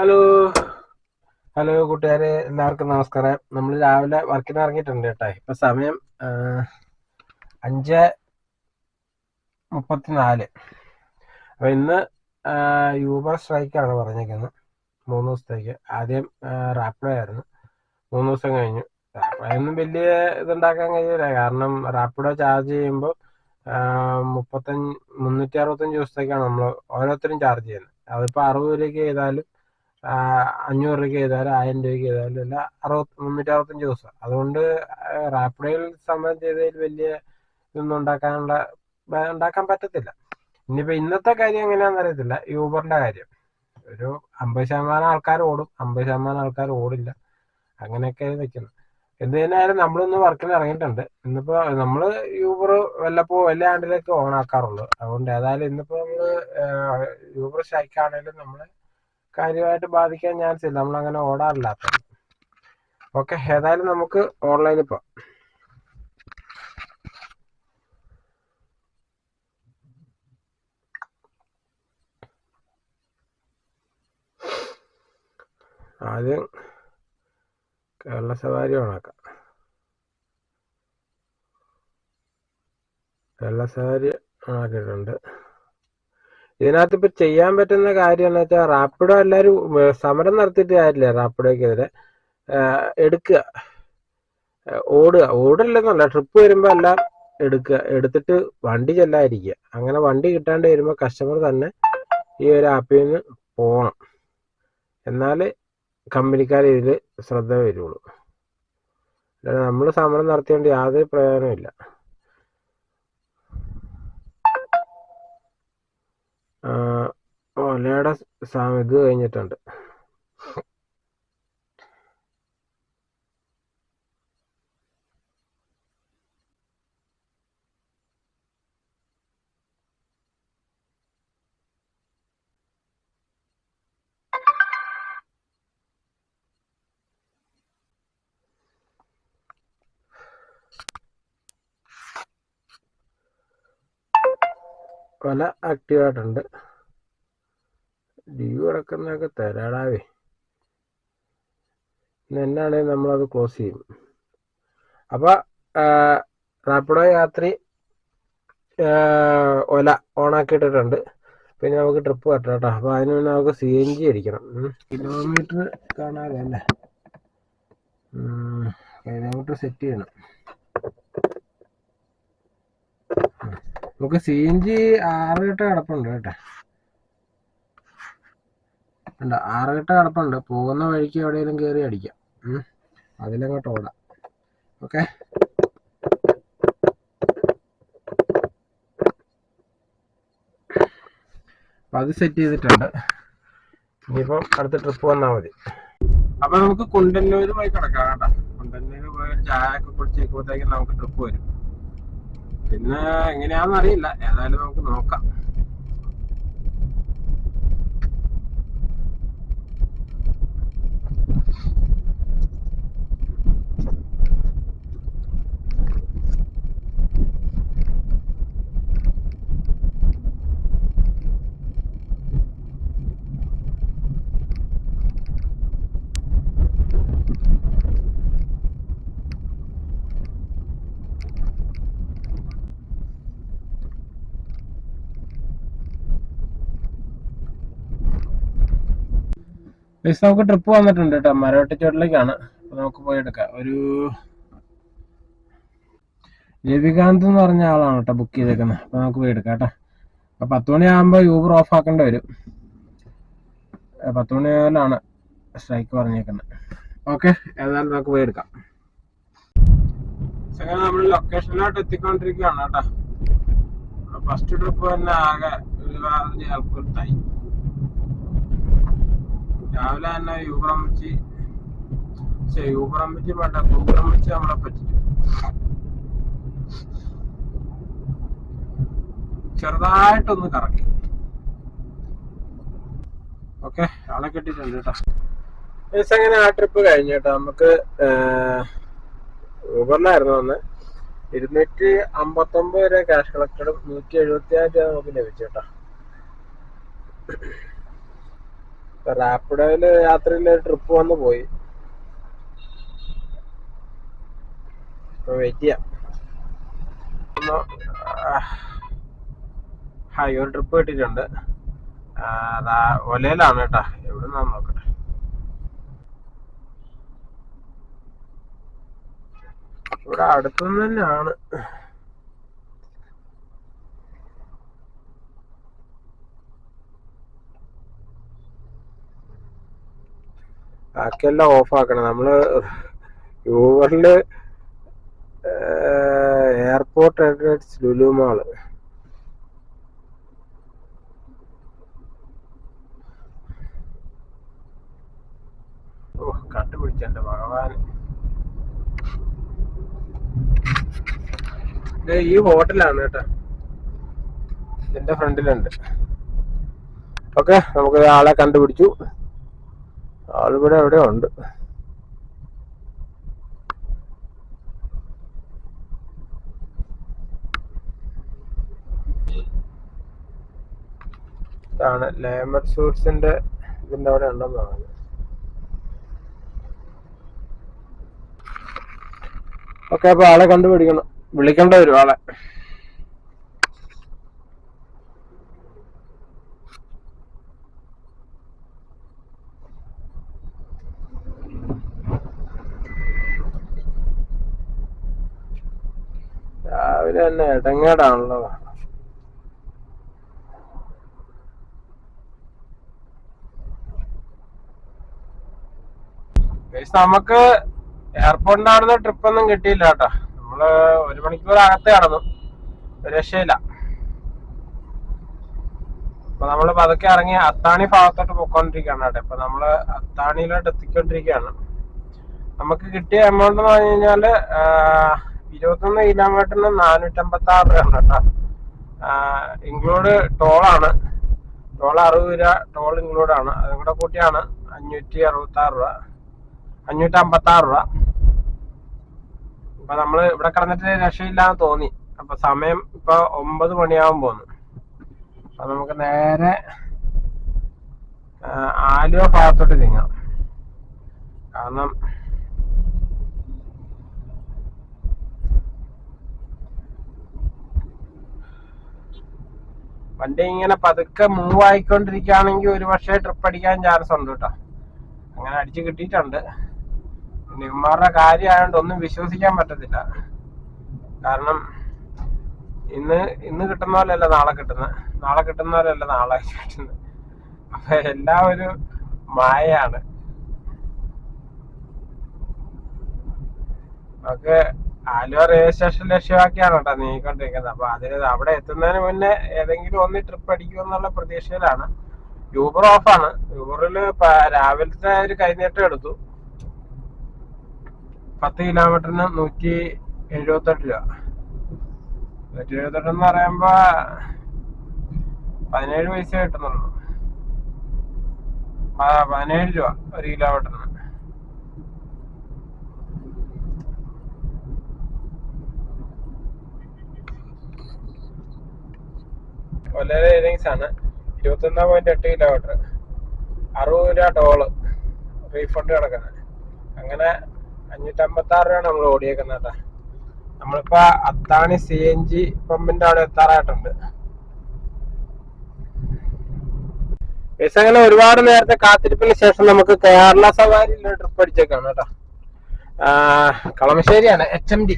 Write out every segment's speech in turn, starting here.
Hello. Hello കൂട്ടുകാരെ. എല്ലാവർക്കും നമസ്കാരം. നമ്മൾ രാവിലെ വർക്കിന് ഇറങ്ങിയിട്ടുണ്ട് കേട്ടോ. ഇപ്പൊ സമയം അഞ്ച് മുപ്പത്തിനാല്. അപ്പൊ ഇന്ന് യൂബർ സ്ട്രൈക്കാണ് പറഞ്ഞേക്കുന്നത് മൂന്ന് ദിവസത്തേക്ക്. ആദ്യം റാപ്പിഡോ ആയിരുന്നു. മൂന്ന് ദിവസം കഴിഞ്ഞു. അതൊന്നും വലിയ ഇതുണ്ടാക്കാൻ കഴിയില്ല. കാരണം റാപ്പിഡോ ചാർജ് ചെയ്യുമ്പോൾ മുപ്പത്തഞ്ച് മുന്നൂറ്റി അറുപത്തഞ്ച് ദിവസത്തേക്കാണ് നമ്മൾ ഓരോരുത്തരും ചാർജ് ചെയ്യുന്നത് അതിപ്പോൾ അറുപത് രൂപയ്ക്ക് ചെയ്താലും അഞ്ഞൂറ് രൂപയ്ക്ക് ചെയ്താലും ആയിരം രൂപയ്ക്ക് ചെയ്താലും എല്ലാം അറുപത്തി മുന്നൂറ്റി അറുപത്തഞ്ച് ദിവസം. അതുകൊണ്ട് റാപ്പിഡോയിൽ സമയം ചെയ്തതിൽ വലിയ ഇതൊന്നും ഉണ്ടാക്കാനുള്ള ഉണ്ടാക്കാൻ പറ്റത്തില്ല. ഇനിയിപ്പോൾ ഇന്നത്തെ കാര്യം എങ്ങനെയാണെന്ന് അറിയത്തില്ല. യൂബറിന്റെ കാര്യം. ഒരു അമ്പത് ശതമാനം ആൾക്കാർ ഓടും അമ്പത് ശതമാനം ആൾക്കാർ ഓടില്ല. അങ്ങനെയൊക്കെ നിൽക്കുന്നത്. എന്ത് തന്നെയായാലും നമ്മളൊന്ന് വർക്കിന് ഇറങ്ങിയിട്ടുണ്ട്. ഇന്നിപ്പോ നമ്മൾ യൂബർ വല്ലപ്പോ വല്ല ആണ്ടിലേക്ക് ഓൺ ആക്കാറുള്ളൂ അതുകൊണ്ട് ഏതായാലും ഇന്നിപ്പോ നമ്മൾ യൂബർ സ്ട്രൈക്ക് ആണെങ്കിലും നമ്മൾ കാര്യമായിട്ട് ബാധിക്കാൻ ചാൻസ് ഇല്ല. നമ്മൾ അങ്ങനെ ഓടാറില്ലാത്ത. ഓക്കെ ഏതായാലും നമുക്ക് ഓൺലൈനിൽ പോവാം. ആദ്യം കേരള സവാരി ഓണാക്കാം. കേരള സവാരി ഓണാക്കിയിട്ടുണ്ട്. ഇതിനകത്ത് ഇപ്പൊ ചെയ്യാൻ പറ്റുന്ന കാര്യം എന്ന് വെച്ചാൽ റാപ്പിഡോ എല്ലാരും സമരം നടത്തിയിട്ട് കാര്യമില്ല റാപ്പിഡോക്കെതിരെ എടുക്കുക. ഓടുക. ഓടില്ലെന്നല്ല ട്രിപ്പ് വരുമ്പോ അല്ല എടുക്കുക. എടുത്തിട്ട് വണ്ടി ചെല്ലാതിരിക്കുക. അങ്ങനെ വണ്ടി കിട്ടാണ്ട് വരുമ്പോൾ കസ്റ്റമർ തന്നെ ഈ ഒരു ആപ്പിൽ നിന്ന് പോകണം എന്നാൽ കമ്പനിക്കാർ ഇതിൽ ശ്രദ്ധ വരുള്ളൂ. നമ്മൾ സമരം നടത്തിയോണ്ട് യാതൊരു പ്രയോജനമില്ല ഒലയുടെ സ- ഇത് കഴിഞ്ഞിട്ടുണ്ട്. ഒല ആക്റ്റീവ് ഡ്യൂ കിടക്കുന്നതൊക്കെ തരാടാവേ. എന്നാണെങ്കിൽ നമ്മളത് ക്ലോസ് ചെയ്യും. അപ്പോൾ റാപ്പിഡോ ആഹ് ഒല ഓണാക്കിയിട്ടിട്ടുണ്ട്. പിന്നെ നമുക്ക് ട്രിപ്പ് പറ്റണം കേട്ടോ. അപ്പൊ അതിന് മുന്നേ നമുക്ക് സി എൻ ജി അടിക്കണം കിലോമീറ്റർ കാണാതെ അല്ലേ കിലോമീറ്റർ സെറ്റ് ചെയ്യണം. നമുക്ക് സി എൻ ജി ആറ് ലിറ്റർ കിടപ്പുണ്ട് കേട്ടോ. ഉണ്ട്. ആറുകെട്ട് കിടപ്പുണ്ട് പോകുന്ന വഴിക്ക് എവിടെയെങ്കിലും കയറി അടിക്കാം. അതിലങ്ങോട്ട് ഓടാം. ഓക്കെ? അപ്പൊ അത് സെറ്റ് ചെയ്തിട്ടുണ്ട്. ഇനിയിപ്പം അടുത്ത ട്രിപ്പ് വന്നാൽ മതി. അപ്പൊ നമുക്ക് കുണ്ടന്നൂരുമായി കിടക്കാം കേട്ടോ. കുണ്ടന്നൂര് പോയി ചായ ഒക്കെ കുടിച്ചേക്കുമ്പോഴത്തേക്കും നമുക്ക് ട്രിപ്പ് വരും. പിന്നെ എങ്ങനെയാണെന്ന് അറിയില്ല. ഏതായാലും നമുക്ക് നോക്കാം. ഗൈസ് നമുക്ക് ട്രിപ്പ് വന്നിട്ടുണ്ട് കേട്ടോ മരവട്ടച്ചോട്ടിലേക്കാണ്. അപ്പോൾ നമുക്ക് പോയി എടുക്കാം. ഒരു രവികാന്ത് എന്ന് പറഞ്ഞ ആളാണ് കേട്ടോ ബുക്ക് ചെയ്തേക്കുന്നത് അപ്പൊ നമുക്ക് പോയി എടുക്കാം കേട്ടോ അപ്പൊ പത്ത് മണിയാകുമ്പോ യൂബർ ഓഫ് ആക്കേണ്ടി വരും. പത്ത് മണി സ്ട്രൈക്ക് പറഞ്ഞേക്കുന്നത് ഓക്കെ ഏതായാലും നമുക്ക് പോയി എടുക്കാം. നമ്മൾ ലൊക്കേഷനിലോട്ട് എത്തിക്കൊണ്ടിരിക്കുകയാണ് കേട്ടോ ഫസ്റ്റ് ട്രിപ്പ് തന്നെ ആകെ ഒരുപാട് ആൾക്കാർട്ടായി രാവിലെ തന്നെ യൂബറം വെച്ച് പക്ഷേ വേണ്ട യൂബറം വെച്ച് നമ്മളെ പറ്റിച്ചു ചെറുതായിട്ടൊന്ന് കറക്കി. ഓക്കെ ആളെ കിട്ടിയിട്ടുണ്ട് കേട്ടോ. അങ്ങനെ ആ ട്രിപ്പ് കഴിഞ്ഞു കേട്ടോ. നമുക്ക് ഊബറിലായിരുന്നു വന്ന് ഇരുന്നൂറ്റി അമ്പത്തൊമ്പത് രൂപ ക്യാഷ് കളക്ടറും നൂറ്റി എഴുപത്തി ആറ് രൂപ നമുക്ക് ലഭിച്ചു കേട്ടോ. റാപ്പിഡോയിൽ രാത്രിയിൽ ട്രിപ്പ് വന്ന് പോയി. വെയിറ്റ് ചെയ്യാം. ഹായ് ഒരു ട്രിപ്പ് കിട്ടിയിട്ടുണ്ട്. ഒലയിലാണ് കേട്ടാ. എവിടുന്നാന്ന് നോക്കട്ടെ. ഇവിടെ അടുത്തുനിന്ന് തന്നെയാണ്. ബാക്കിയെല്ലാം ഓഫാക്കണം. നമ്മൾ യൂബറിൽ എയർപോർട്ട് അഡ്രസ് ലുലു മാൾ. ഓ കണ്ടുപിടിച്ചെന്റെ ഭഗവാൻ. ഈ ഹോട്ടലാണ് കേട്ടോ. എന്റെ ഫ്രണ്ടിലുണ്ട്. ഓക്കെ നമുക്ക് ആളെ കണ്ടുപിടിച്ചു. ആളിവിടെ എവിടെ ഉണ്ട്. ഇതാണ് ലേമർ സൂട്ട്സിന്റെ ഇതിന്റെ അവിടെ ഉണ്ടെന്ന് പറഞ്ഞു ഓക്കെ അപ്പൊ ആളെ കണ്ടുപിടിക്കണം. വിളിക്കേണ്ട വരും ആളെ. രാവിലെ തന്നെ ഇടങ്ങേടാണല്ലോ നമുക്ക് എയർപോർട്ടിന്റെ അവിടുന്ന് ട്രിപ്പ് ഒന്നും കിട്ടിയില്ല കേട്ടോ. നമ്മൾ ഒരു മണിക്കൂർ അകത്ത് കടന്നു. രക്ഷയില്ല. അപ്പൊ നമ്മൾ പതുക്കെ ഇറങ്ങി അത്താണി ഭാഗത്തോട്ട് പോയിക്കൊണ്ടിരിക്കുകയാണ് കേട്ടോ. ഇപ്പൊ നമ്മൾ അത്താണിയിലോട്ട് എത്തിക്കൊണ്ടിരിക്കുകയാണ്. നമുക്ക് കിട്ടിയ എമൗണ്ട് എന്ന് പറഞ്ഞു കഴിഞ്ഞാൽ ഇരുപത്തൊന്ന് കിലോമീറ്ററിന് നാനൂറ്റമ്പത്തി ആറ് രൂപ കേട്ടോ ഇൻക്ലൂഡ് ടോളാണ് ടോൾ അറുപത് രൂപ ടോൾ ഇൻക്ലൂഡ് ആണ്. അതും കൂടെ കൂട്ടിയാണ് അഞ്ഞൂറ്റി അറുപത്തി ആറ് രൂപ. അഞ്ഞൂറ്റി അമ്പത്തി ആറ് രൂപ. ഇപ്പൊ നമ്മൾ ഇവിടെ കിടന്നിട്ട് രക്ഷയില്ലാന്ന് തോന്നി. അപ്പൊ സമയം ഇപ്പൊ ഒമ്പത് മണിയാവാൻ പോന്നു അപ്പൊ നമുക്ക് നേരെ ആലുവ ഭാഗത്തോട്ട് നീങ്ങാം. കാരണം വണ്ടി ഇങ്ങനെ പതുക്കെ മൂവ് ആയിക്കൊണ്ടിരിക്കുകയാണെങ്കിൽ ഒരു പക്ഷേ ട്രിപ്പ് അടിക്കാൻ ചാൻസ് ഉണ്ട് കേട്ടോ അങ്ങനെ അടിച്ചു കിട്ടിയിട്ടുണ്ട്. പിന്നെ ഇവന്മാരുടെ കാര്യമായതുകൊണ്ട് ഒന്നും വിശ്വസിക്കാൻ പറ്റത്തില്ല. കാരണം ഇന്ന് ഇന്ന് കിട്ടുന്ന പോലെയല്ല നാളെ കിട്ടുന്നത് നാളെ കിട്ടുന്ന പോലെയല്ല നാളെ കിട്ടുന്നത് അപ്പൊ എല്ലാം ഒരു മായയാണ്. നമുക്ക് ആലുവ റെയിൽവേ സ്റ്റേഷൻ ലക്ഷ്യമാക്കിയാണ് കേട്ടോ നീങ്ങിക്കൊണ്ടിരിക്കുന്നത്. അപ്പൊ അതിന് അവിടെ എത്തുന്നതിന് മുന്നേ ഏതെങ്കിലും ഒന്ന് ട്രിപ്പ് അടിക്കുമെന്നുള്ള പ്രതീക്ഷയിലാണ്. യൂബർ ആണ്. യൂബറിൽ രാവിലത്തെ ഒരു കൈനീട്ടം എടുത്തു. പത്ത് കിലോമീറ്ററിന് നൂറ്റി എഴുപത്തെട്ട് രൂപ. നൂറ്റി എഴുപത്തെട്ട് എന്ന് പറയുമ്പോ പതിനേഴ് പൈസ കിട്ടുന്നുള്ളൂ. പതിനേഴ് രൂപ ഒരു കിലോമീറ്ററിന് കൊല്ലം ഇന്നിങ്സ് ആണ് ഇരുപത്തൊന്നാം പോയിന്റ് എട്ട് കിലോമീറ്റർ അറുപത് രൂപ ടോൾ റീഫണ്ട് കിടക്കുന്നത് അങ്ങനെ അഞ്ഞൂറ്റമ്പത്തി ആറ് രൂപയാണ് നമ്മൾ ഓടിയേക്കുന്നത് കേട്ടോ. നമ്മളിപ്പോ അത്താണി സി എൻ ജി പമ്പിന്റെ അവിടെ എത്താറായിട്ടുണ്ട്. ഗൈസ് അങ്ങനെ ഒരുപാട് നേരത്തെ കാത്തിരിപ്പിന് ശേഷം നമുക്ക് കേരള സവാരിയിൽ ട്രിപ്പ് അടിച്ചേക്കാണ് കേട്ടോ. കളമശ്ശേരിയാണ് എച്ച് എം ഡി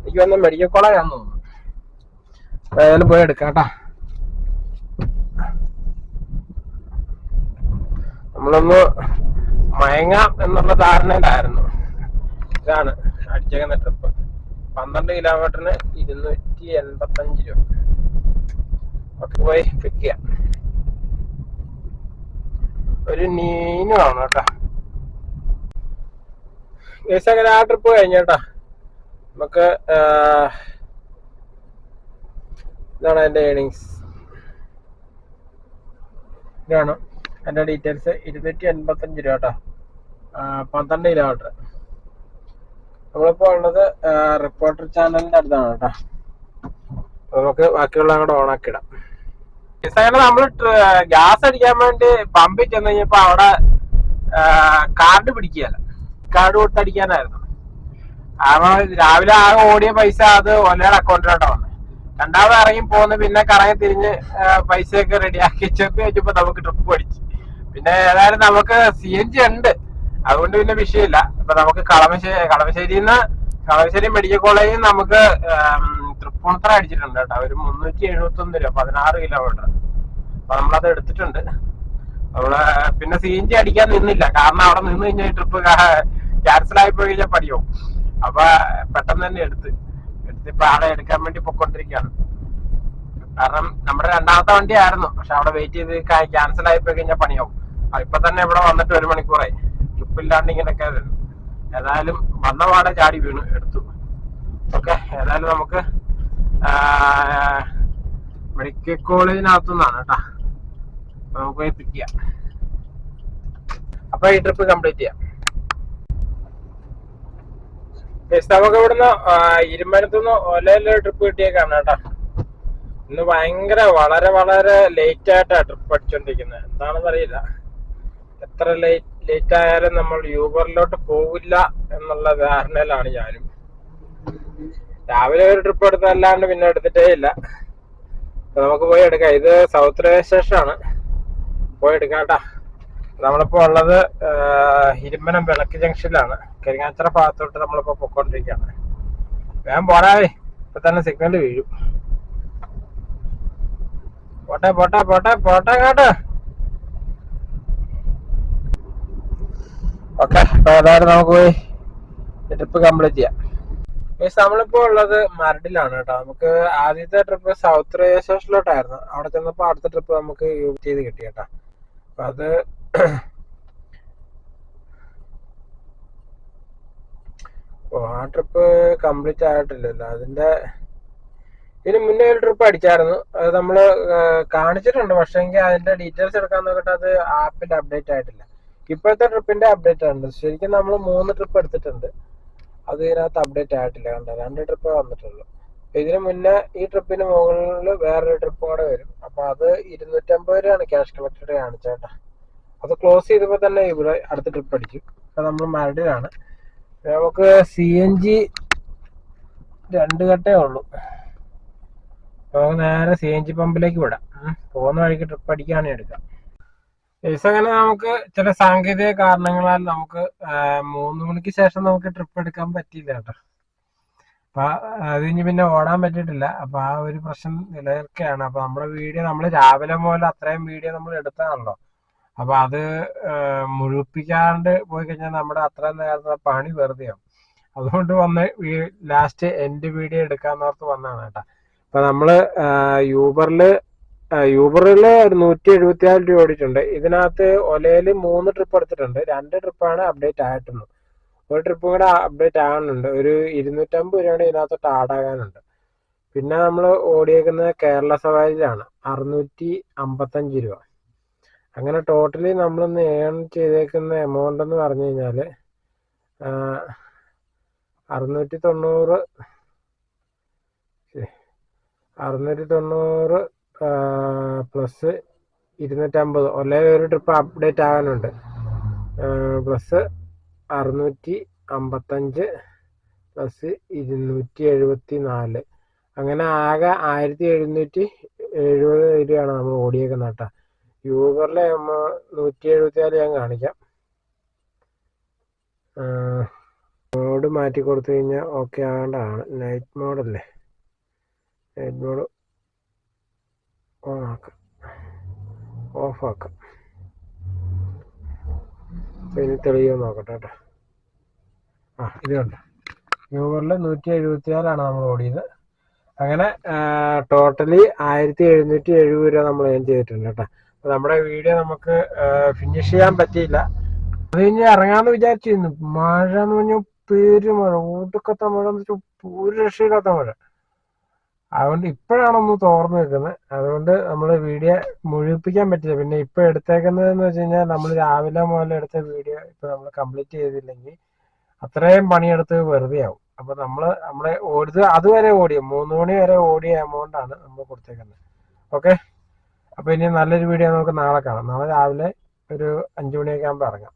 എനിക്ക് വന്ന മെഡിക്കൽ കോളേജാണെന്ന് തോന്നുന്നു. ഏതായാലും പോയി എടുക്കാം കേട്ടോ. നമ്മളൊന്ന് മയങ്ങാം എന്നുള്ള ധാരണയിലായിരുന്നു ഇതാണ് അടിച്ചേക്കുന്ന ട്രിപ്പ് പന്ത്രണ്ട് കിലോമീറ്ററിന് ഇരുന്നൂറ്റി എൺപത്തി അഞ്ച് രൂപ. ഒക്കെ പോയി പിക്ക് ചെയ്യാം. ഒരു നീനു ആണ് കേട്ടോ. ഗൈസ് അങ്ങനെ ആ ട്രിപ്പ് കഴിഞ്ഞേട്ടാ നമുക്ക് ഇതാണ് എന്റെ ഏണിങ്സ് ഇതാണ് എന്റെ ഡീറ്റെയിൽസ് ഇരുന്നൂറ്റി എൺപത്തഞ്ച് രൂപ കേട്ടോ. പന്ത്രണ്ട് കിലോമീറ്റർ നമ്മളിപ്പോൾ ഉള്ളത് റിപ്പോർട്ടർ ചാനലിന്റെ അടുത്താണ് കേട്ടോ. നമുക്ക് ബാക്കിയുള്ള അങ്ങോട്ട് ഓണാക്കി ഇടാം. നമ്മൾ ഗ്യാസ് അടിക്കാൻ വേണ്ടി പമ്പിൽ ചെന്ന് കഴിഞ്ഞപ്പോ അവിടെ കാർഡ് പിടിക്കുകയല്ല കാർഡ് കൊടുത്തടിക്കാനായിരുന്നു. കാരണം രാവിലെ ആകെ ഓടിയ പൈസ അത് ഒലയുടെ അക്കൗണ്ടിലോട്ടാണ് വന്നത് രണ്ടാമത് ഇറങ്ങി പോന്ന് പിന്നെ കറങ്ങി തിരിഞ്ഞ് പൈസയൊക്കെ റെഡിയാക്കി ചെപ്പി വെച്ചപ്പോ നമുക്ക് ട്രിപ്പ് പഠിച്ചു പിന്നെ ഏതായാലും നമുക്ക് സി എൻ ജി ഉണ്ട്. അതുകൊണ്ട് പിന്നെ വിഷയമില്ല. ഇപ്പൊ നമുക്ക് കളമശ്ശേരി കളമശ്ശേരിയിൽ നിന്ന് കളമശ്ശേരി മെഡിക്കൽ കോളേജിൽ നിന്ന് നമുക്ക് തൃപ്പൂണിത്തറ അടിച്ചിട്ടുണ്ട് കേട്ടോ. ഒരു മുന്നൂറ്റി എഴുപത്തി ഒന്ന് രൂപ പതിനാറ് കിലോമീറ്റർ. അപ്പൊ നമ്മളത് എടുത്തിട്ടുണ്ട്. നമ്മൾ പിന്നെ സി എൻ ജി അടിക്കാൻ നിന്നില്ല. കാരണം അവിടെ നിന്ന് കഴിഞ്ഞാൽ ട്രിപ്പ് ക്യാൻസൽ ആയി പോയി കഴിഞ്ഞാൽ പണിയോ അപ്പൊ പെട്ടെന്ന് തന്നെ എടുത്ത്. എടുത്തിപ്പോ ആളെ എടുക്കാൻ വേണ്ടി പൊക്കോണ്ടിരിക്കുകയാണ് കാരണം നമ്മുടെ രണ്ടാമത്തെ വണ്ടി ആയിരുന്നു. പക്ഷെ അവിടെ വെയിറ്റ് ചെയ്ത് ക്യാൻസൽ ആയി പോയി കഴിഞ്ഞാൽ പണിയാവും ഇപ്പൊ തന്നെ ഇവിടെ വന്നിട്ട് ഒരു മണിക്കൂറായി. ട്രിപ്പ് ഇല്ലാണ്ട് ഇങ്ങനെയൊക്കെ. ഏതായാലും വന്ന പാടെ ചാടി വീണു എടുത്തു. ഓക്കെ ഏതായാലും നമുക്ക് മെഡിക്കൽ കോളേജിനകത്തുനിന്നാണ് കേട്ടാ. നമുക്ക് പോയി പിക്ക് ചെയ്യാം. അപ്പൊ ഈ ട്രിപ്പ് കംപ്ലീറ്റ് ചെയ്യാം. നമുക്ക് ഇവിടുന്ന് ഇരുമ്പനത്തുനിന്ന് ഇരുമരത്തുനിന്ന് ട്രിപ്പ് കിട്ടിയേക്കാണ് കേട്ടാ. ഇന്ന് ഭയങ്കര വളരെ വളരെ ലേറ്റ് ആയിട്ടാണ് ട്രിപ്പ് അടിച്ചോണ്ടിരിക്കുന്നത് എന്താണെന്ന് അറിയില്ല എത്ര ലേറ്റ് ലേറ്റ് ആയാലും നമ്മൾ യൂബറിലോട്ട് പോവില്ല എന്നുള്ള ധാരണയിലാണ് ഞാനും. രാവിലെ ഒരു ട്രിപ്പ് എടുത്തല്ലാണ്ട് പിന്നെ എടുത്തിട്ടേ ഇല്ല. നമുക്ക് പോയി എടുക്കാം. ഇത് സൗത്ത് റെയിൽവേ സ്റ്റേഷനാണ് പോയി എടുക്കാം കേട്ടാ നമ്മളിപ്പോ ഉള്ളത് ഇരുമ്പനം വിളക്ക് ജംഗ്ഷനിലാണ് കരിങ്ങാച്ചിറ ഭാഗത്തോട്ട് നമ്മളിപ്പോ പൊക്കോണ്ടിരിക്കുകയാണ് വേഗം പോരാവേ ഇപ്പൊ തന്നെ സിഗ്നൽ വീഴും. പോട്ടെ പോട്ടെ പോട്ടെ പോട്ടെ അങ്ങോട്ട്. ഓക്കെ അപ്പൊ ഏതായാലും നമുക്ക് പോയി ട്രിപ്പ് കംപ്ലീറ്റ് ചെയ്യാം. Guys, നമ്മളിപ്പോ ഉള്ളത് മരടിലാണ് കേട്ടോ. നമുക്ക് ആദ്യത്തെ ട്രിപ്പ് സൗത്ത് റെയിൽവേ സ്റ്റേഷനിലോട്ടായിരുന്നു അവിടെ ചെന്നപ്പോ അടുത്ത ട്രിപ്പ് നമുക്ക് യൂസ് ചെയ്ത് കിട്ടി കേട്ടോ. അപ്പൊ അത് ഓ ആ ട്രിപ്പ് കംപ്ലീറ്റ് ആയിട്ടില്ലല്ലോ. അതിന്റെ ഇതിന് മുന്നേ ഒരു ട്രിപ്പ് അടിച്ചായിരുന്നു. അത് നമ്മൾ കാണിച്ചിട്ടുണ്ട്. പക്ഷേ എങ്കിൽ അതിന്റെ ഡീറ്റെയിൽസ് എടുക്കാൻ നോക്കിയിട്ട് അത് ആപ്പിൽ അപ്ഡേറ്റ് ആയിട്ടില്ല. ഇപ്പോഴത്തെ ട്രിപ്പിന്റെ അപ്ഡേറ്റ് ആണ്. ശരിക്കും നമ്മൾ മൂന്ന് ട്രിപ്പ് എടുത്തിട്ടുണ്ട്. അത് ഇതിനകത്ത് അപ്ഡേറ്റ് ആയിട്ടില്ല കണ്ടോ? രണ്ട് ട്രിപ്പ് വന്നിട്ടുള്ളൂ. ഇതിന് മുന്നേ ഈ ട്രിപ്പിന് മുകളിൽ വേറൊരു ട്രിപ്പ് കൂടെ വരും. അപ്പൊ അത് ഇരുന്നൂറ്റമ്പത് രൂപയാണ് ക്യാഷ് കളക്ടർ കാണിച്ചേട്ടാ അത് ക്ലോസ് ചെയ്തപ്പോ തന്നെ ഇവിടെ അടുത്ത ട്രിപ്പ് അടിക്കും. അപ്പൊ നമ്മൾ മരടിലാണ് നമുക്ക് സി എൻ ജി രണ്ട് കട്ടേ ഉള്ളൂ. നമുക്ക് നേരെ സി എൻ ജി പമ്പിലേക്ക് വിടാം. പോകുന്ന വഴിക്ക് ട്രിപ്പ് അടിക്കുകയാണെങ്കിൽ എടുക്കാം. അങ്ങനെ നമുക്ക് ചില സാങ്കേതിക കാരണങ്ങളാൽ നമുക്ക് മൂന്ന് മണിക്ക് ശേഷം നമുക്ക് ട്രിപ്പ് എടുക്കാൻ പറ്റിയില്ല കേട്ടോ. അപ്പൊ അത് കഴിഞ്ഞ് പിന്നെ ഓടാൻ പറ്റിയിട്ടില്ല. അപ്പൊ ആ ഒരു പ്രശ്നം നിലനിൽക്കുകയാണ്. അപ്പൊ നമ്മുടെ വീഡിയോ നമ്മൾ രാവിലെ മുതൽ അത്രയും വീഡിയോ നമ്മൾ എടുത്താണല്ലോ. അപ്പൊ അത് മുഴുപ്പിക്കാണ്ട് പോയി കഴിഞ്ഞാൽ നമ്മുടെ അത്ര നേരത്തെ പണി വെറുതെയാവും. അതുകൊണ്ട് വന്ന് ലാസ്റ്റ് എൻഡ് വീഡിയോ എടുക്കാന്നോർത്ത് വന്നതാണ് കേട്ടോ. അപ്പൊ നമ്മൾ യൂബറിൽ യൂബറിൽ ഒരു നൂറ്റി എഴുപത്തി ആറ് രൂപ ഓടിയിട്ടുണ്ട്. ഇതിനകത്ത് ഒലയിൽ മൂന്ന് ട്രിപ്പ് എടുത്തിട്ടുണ്ട്. രണ്ട് ട്രിപ്പാണ് അപ്ഡേറ്റ് ആയിട്ടുള്ളൂ. ഒരു ട്രിപ്പ് കൂടെ അപ്ഡേറ്റ് ആകാനുണ്ട് ഒരു ഇരുന്നൂറ്റമ്പത് രൂപയുടെ ഇതിനകത്തോട്ട് ആഡാകാനുണ്ട് പിന്നെ നമ്മൾ ഓടിയേക്കുന്നത് കേരള സവാരിയിലാണ്. അറുന്നൂറ്റി അമ്പത്തഞ്ച് രൂപ. അങ്ങനെ ടോട്ടലി നമ്മളിന്ന് ഏൺ ചെയ്തേക്കുന്ന എമൗണ്ട് എന്ന് പറഞ്ഞു കഴിഞ്ഞാൽ അറുന്നൂറ്റി തൊണ്ണൂറ് അറുന്നൂറ്റി തൊണ്ണൂറ് പ്ലസ് ഇരുന്നൂറ്റമ്പത്. ഒരേ ഒരു ട്രിപ്പ് അപ്ഡേറ്റ് ആകാനുണ്ട്. പ്ലസ് അറുന്നൂറ്റി അമ്പത്തഞ്ച് പ്ലസ് ഇരുന്നൂറ്റി എഴുപത്തി നാല് അങ്ങനെ ആകെ ആയിരത്തി എഴുന്നൂറ്റി എഴുപത് രൂപയാണ് നമ്മൾ ഓടിയേക്കുന്നത് കേട്ടോ. യൂബറിലെ നൂറ്റി എഴുപത്തി നാല് ഞാൻ കാണിക്കാം. മോഡ് മാറ്റി കൊടുത്തു കഴിഞ്ഞാൽ ഓക്കെ ആകേണ്ടതാണ്. നൈറ്റ് മോഡല്ലേ നൈറ്റ് മോഡ് ഓൺ ആക്കാം ഓഫ് ആക്കാം അപ്പൊ ഇനി തെളിയോ നോക്കട്ടെ കേട്ടോ. ആ ഇത് കണ്ടോ? യൂബറിൽ നൂറ്റി എഴുപത്തി നാലാണ് നമ്മൾ ഓടിയത്. അങ്ങനെ ടോട്ടലി ആയിരത്തി എഴുന്നൂറ്റി എഴുപത് രൂപ നമ്മൾ ഞാൻ ചെയ്തിട്ടുണ്ട് കേട്ടോ. നമ്മുടെ വീഡിയോ നമുക്ക് ഫിനിഷ് ചെയ്യാൻ പറ്റിയില്ല. അത് കഴിഞ്ഞ് ഇറങ്ങാന്ന് വിചാരിച്ചിരുന്നു. മഴ എന്ന് പറഞ്ഞാൽ പേര് മഴ. ഒടുക്കത്തെ മഴ എന്ന് വെച്ചാൽ ഒരു രക്ഷയില്ലാത്ത മഴ. അതുകൊണ്ട് ഇപ്പോഴാണൊന്ന് തോർന്നു നിൽക്കുന്നത്. അതുകൊണ്ട് നമ്മൾ വീഡിയോ മുഴുപ്പിക്കാൻ പറ്റില്ല. പിന്നെ ഇപ്പൊ എടുത്തേക്കുന്നതെന്ന് വെച്ച് കഴിഞ്ഞാൽ നമ്മൾ രാവിലെ മുതൽ എടുത്ത വീഡിയോ ഇപ്പൊ നമ്മൾ കംപ്ലീറ്റ് ചെയ്തില്ലെങ്കിൽ അത്രയും പണിയെടുത്ത് വെറുതെ ആവും. അപ്പൊ നമ്മൾ നമ്മളെ ഓടിയത് അതുവരെ ഓടിയ? മൂന്ന് മണി വരെ ഓടിയ എമൗണ്ട് ആണ് നമ്മൾ കൊടുത്തേക്കുന്നത്. ഓക്കെ? അപ്പോൾ ഇനി നല്ലൊരു വീഡിയോ നമുക്ക് നാളെ കാണാം. നാളെ രാവിലെ ഒരു അഞ്ച് മണിയൊക്കെ ആകുമ്പോൾ ഇറങ്ങാം.